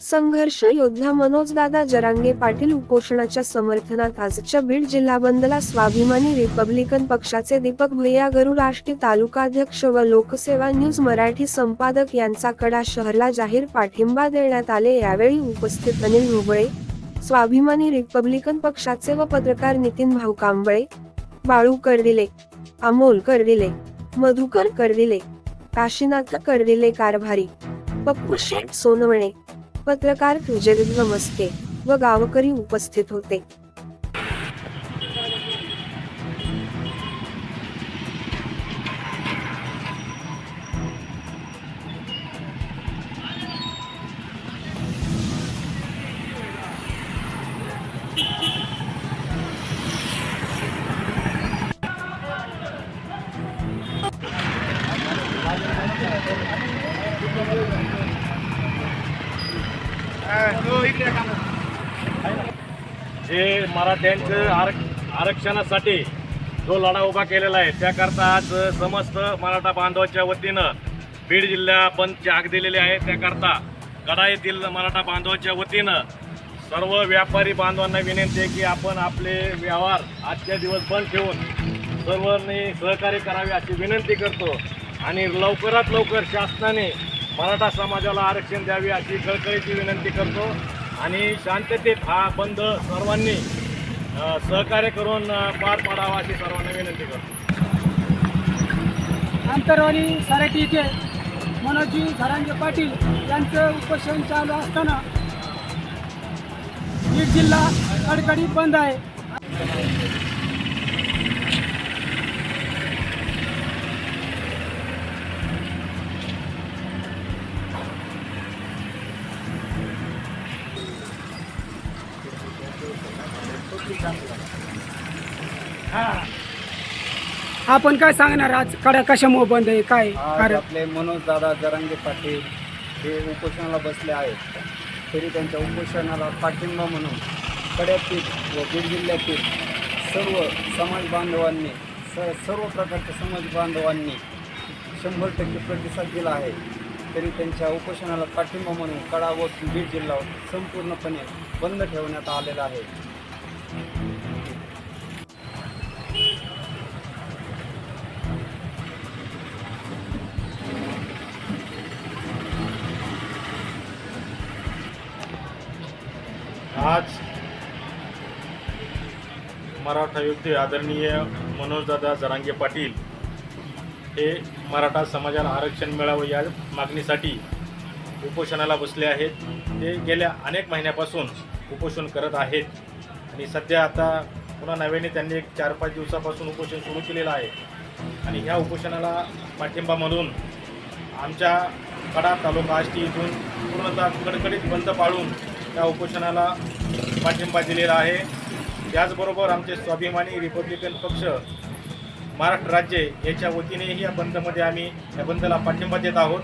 संघर्ष योद्धा मनोजदादा जरांगे पाटील उपोषणाच्या समर्थनात आजच्या बीड जिल्हा बंदला स्वाभिमानी रिपब्लिकन पक्षाचे दीपक भैया गरुड आष्टी तालुकाध्यक्ष व लोकसेवा न्यूज मराठी संपादक यांचा कडा शहरला जाहीर पाठिंबा देण्यात आले. यावेळी उपस्थित अनिल ढोबळे स्वाभिमानी रिपब्लिकन पक्षाचे व पत्रकार नितीन भाऊ कांबळे बाळू कर्डिले अमोल कर्डिले मधुकर कर्डिले काशीनाथ कर्डिले कारभारी पप्पू शेठ सोनवणे पत्रकार जगद्व मस्के व गावकरी उपस्थित होते. जे मराठ्यांचं आर आरक्षणासाठी जो लढा उभा केलेला आहे त्याकरता आज समस्त मराठा बांधवाच्या वतीनं बीड जिल्हा बंदची हाक दिलेली आहे त्याकरता कडा येथील मराठा बांधवाच्या वतीनं सर्व व्यापारी बांधवांना विनंती आहे की आपण आपले व्यवहार आजच्या दिवस बंद ठेवून सर्वांनी सहकार्य करावे अशी विनंती करतो आणि लवकरात लवकर शासनाने मराठा समाजाला आरक्षण द्यावे अशी कळकळीची विनंती करतो. आणि शांततेत हा बंद सर्वांनी सहकार्य करून पार पाडावा अशी सर्वांना विनंती करतो. आंतरवाणी सराटी इथे मनोजी धरांजे पाटील यांचं उपोषण चालू असताना बीड जिल्हा कडकडीत बंद आहे. आपण काय सांगणार आज? कडा कशामुळे बंद आहे? काय? आज कारण आपले मनोज दादा जरांगे पाटील हे उपोषणाला बसले आहेत. तरी त्यांच्या उपोषणाला पाठिंबा म्हणून कड्यातील व बीड जिल्ह्यातील सर्व समाज बांधवांनी स सर्व प्रकारच्या समाज बांधवांनी शंभर टक्के प्रतिसाद दिला आहे. तरी त्यांच्या उपोषणाला पाठिंबा म्हणून कडा व बीड जिल्हा संपूर्णपणे बंद ठेवण्यात आलेला आहे. आज मराठा युद्धे आदरणीय मनोजदादा जरांगे पाटील हे मराठा समाजाला आरक्षण मिळावं या मागणीसाठी उपोषणाला बसले आहेत. ते गेल्या अनेक महिन्यापासून उपोषण करत आहेत. आणि सध्या आता पुन्हा नव्याने त्यांनी एक चार पाच दिवसापासून उपोषण सुरू केलेलं आहे. आणि ह्या उपोषणाला पाठिंबा म्हणून आमच्या कडा तालुका आष्टी इथून पूर्णतः कडकडीत बंद पाळून त्या उपोषणाला पाठिंबा दिलेला आहे. त्याचबरोबर आमचे स्वाभिमानी रिपब्लिकन पक्ष महाराष्ट्र राज्य याच्या वतीनेही या बंदमध्ये आम्ही या बंदला पाठिंबा देत आहोत.